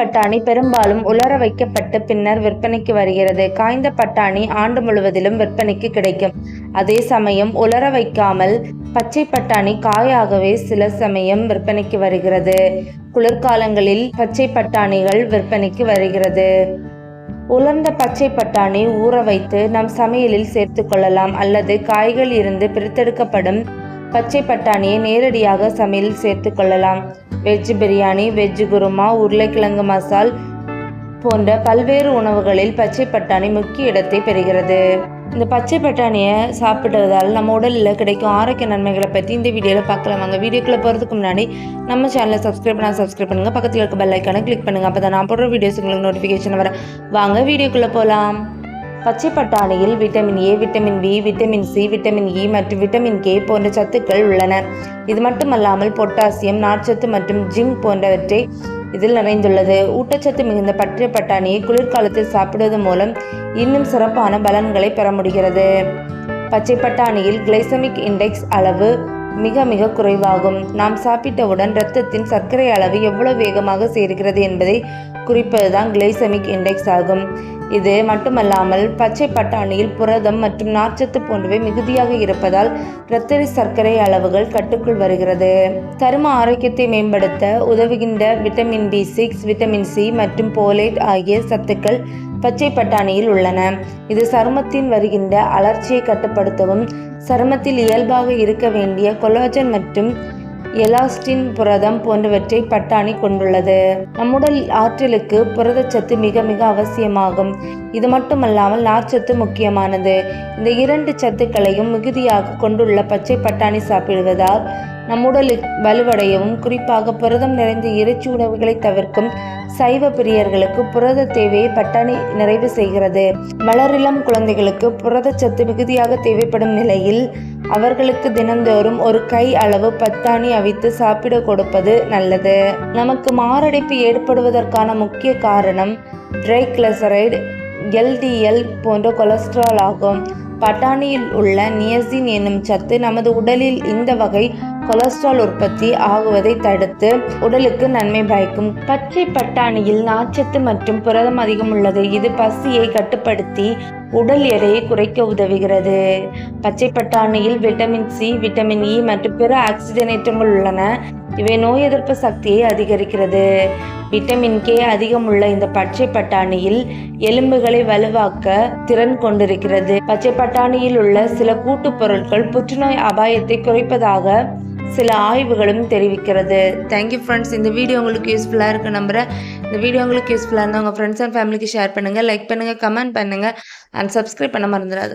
பட்டாணி பெரும்பாலும் உலர வைக்கப்பட்டு பின்னர் விற்பனைக்கு வருகிறது. காய்ந்த பட்டாணி ஆண்டு முழுவதிலும் விற்பனைக்கு கிடைக்கும். அதே சமயம் உலர வைக்காமல் பச்சை பட்டாணி காயாகவே சில சமயம் விற்பனைக்கு வருகிறது. குளிர்காலங்களில் பச்சை பட்டாணிகள் விற்பனைக்கு வருகிறது. உலர்ந்த பச்சை பட்டாணி ஊற வைத்து நம் சமையலில் சேர்த்து கொள்ளலாம். அல்லது காய்கள் இருந்து பிரித்தெடுக்கப்படும் பச்சை பட்டாணியை நேரடியாக சமையலில் சேர்த்து கொள்ளலாம். வெஜ் பிரியாணி வெஜ் குருமா உருளைக்கிழங்கு மசால் போன்ற பல்வேறு உணவுகளில் பச்சை பட்டாணி முக்கிய இடத்தை பெறுகிறது. இந்த பச்சை பட்டாணியை சாப்பிடுவதால் நம்ம உடலில் கிடைக்கும் ஆரோக்கிய நன்மைகளை பற்றி இந்த வீடியோவில் பார்க்கலாம். வாங்க வீடியோக்குள்ளே போகிறதுக்கு முன்னாடி நம்ம சேனலை சப்ஸ்கிரைப் பண்ணால் சப்ஸ்கிரைப் பண்ணுங்கள் பக்கத்தில் இருக்க பெல் ஐக்கானை கிளிக் பண்ணுங்கள் அப்போ தான் நான் போடுற வீடியோஸ் உங்களுக்கு நோட்டிஃபிகேஷன் வர. வாங்க வீடியோக்குள்ளே போகலாம் பச்சை பட்டாணியில் vitamin A vitamin B vitamin C vitamin E மற்றும் விட்டமின் கே போன்ற சத்துக்கள் உள்ளன. இது மட்டுமல்லாமல் பொட்டாசியம் நார்ச்சத்து மற்றும் ஜிங்க் போன்றவற்றை இதில் நிறைந்துள்ளது. ஊட்டச்சத்து மிகுந்த பச்சை பட்டாணியை குளிர்காலத்தில் சாப்பிடுவது மூலம் இன்னும் சிறப்பான பலன்களை பெற முடிகிறது. பச்சை பட்டாணியில் கிளைசமிக் இண்டெக்ஸ் அளவு மிக மிக குறைவாகும். நாம் சாப்பிட்டவுடன் இரத்தத்தின் சர்க்கரை அளவு எவ்வளவு வேகமாக சேர்கிறது என்பதை குறிப்பதுதான் கிளைசமிக் இண்டெக்ஸ் ஆகும். இது மட்டுமல்லாமல் பச்சை பட்டாணியில் புரதம் மற்றும் நார்ச்சத்து போன்றவை மிகுதியாக இருப்பதால் இரத்த சர்க்கரை அளவுகள் கட்டுக்குள் வருகிறது. சரும ஆரோக்கியத்தை மேம்படுத்த உதவுகின்ற vitamin B six vitamin C மற்றும் போலேட் ஆகிய சத்துக்கள் பச்சை பட்டாணியில் உள்ளன. இது சருமத்தின் வருகின்ற அலர்ச்சியை கட்டுப்படுத்தவும் சருமத்தில் இயல்பாக இருக்க வேண்டிய கொலாஜன் மற்றும் எலாஸ்டின் புரதம் போன்றவற்றை பட்டாணி கொண்டுள்ளது. நம்முடல் ஆற்றலுக்கு புரதச்சத்து மிக மிக அவசியமாகும். இது மட்டுமல்லாமல் நார்ச்சத்து முக்கியமானது. இந்த இரண்டு சத்துக்களையும் மிகுதியாக கொண்டுள்ள பச்சை பட்டாணி சாப்பிடுவதால் நம் உடலுக்கு வலுவடையவும் குறிப்பாக புரதம் நிறைந்த இறைச்சி உணவுகளை தவிர்க்கும் சைவ பிரியர்களுக்கு புரத தேவையை பட்டாணி நிறைவு செய்கிறது. வளரிளம் குழந்தைகளுக்கு புரதச்சத்து மிகுதியாக தேவைப்படும் நிலையில் அவர்களுக்கு தினந்தோறும் ஒரு கை அளவு பட்டாணி அவித்து சாப்பிட கொடுப்பது நல்லது. நமக்கு மாரடைப்பு ஏற்படுவதற்கான முக்கிய காரணம் ட்ரைக்ளசரைடு எல்டிஎல் போன்ற கொலஸ்ட்ரால் ஆகும். பட்டாணியில் உள்ள நியசின் என்னும் சத்து நமது உடலில் இந்த வகை கொலஸ்ட்ரால் உற்பத்தி ஆகுவதை தடுத்து உடலுக்கு நன்மை பயக்கும். பச்சை பட்டாணியில் நார்ச்சத்து மற்றும் புரதம் அதிகம் உள்ளது. இது பசியை கட்டுப்படுத்தி உடல் எடையை குறைக்க உதவுகிறது. பச்சை பட்டாணியில் விட்டமின் சி விட்டமின் இ மற்றும் பிற ஆக்சிஜனேற்றங்கள் உள்ளன. இவை நோய் எதிர்ப்பு சக்தியை அதிகரிக்கிறது. விட்டமின் கே அதிகம் உள்ள இந்த பச்சை பட்டாணியில் எலும்புகளை வலுவாக்க திறன் கொண்டிருக்கிறது. பச்சை பட்டாணியில் உள்ள சில கூட்டுப் பொருட்கள் புற்றுநோய் அபாயத்தை குறைப்பதாக சில ஆய்வுகளும் தெரிவிக்கிறது. தேங்க்யூ ஃப்ரெண்ட்ஸ் இந்த வீடியோ உங்களுக்கு யூஸ்ஃபுல்லாக இருக்க நம்புகிறேன் இந்த வீடியோ உங்களுக்கு யூஸ்ஃபுல்லாக இருந்தால் உங்கள் ஃப்ரெண்ட்ஸ் அண்ட் ஃபேமிலிக்கு ஷேர் பண்ணுங்கள் லைக் பண்ணுங்கள் கமெண்ட் பண்ணுங்கள் அண்ட் சப்ஸ்கிரைப் பண்ண மறந்துடாது.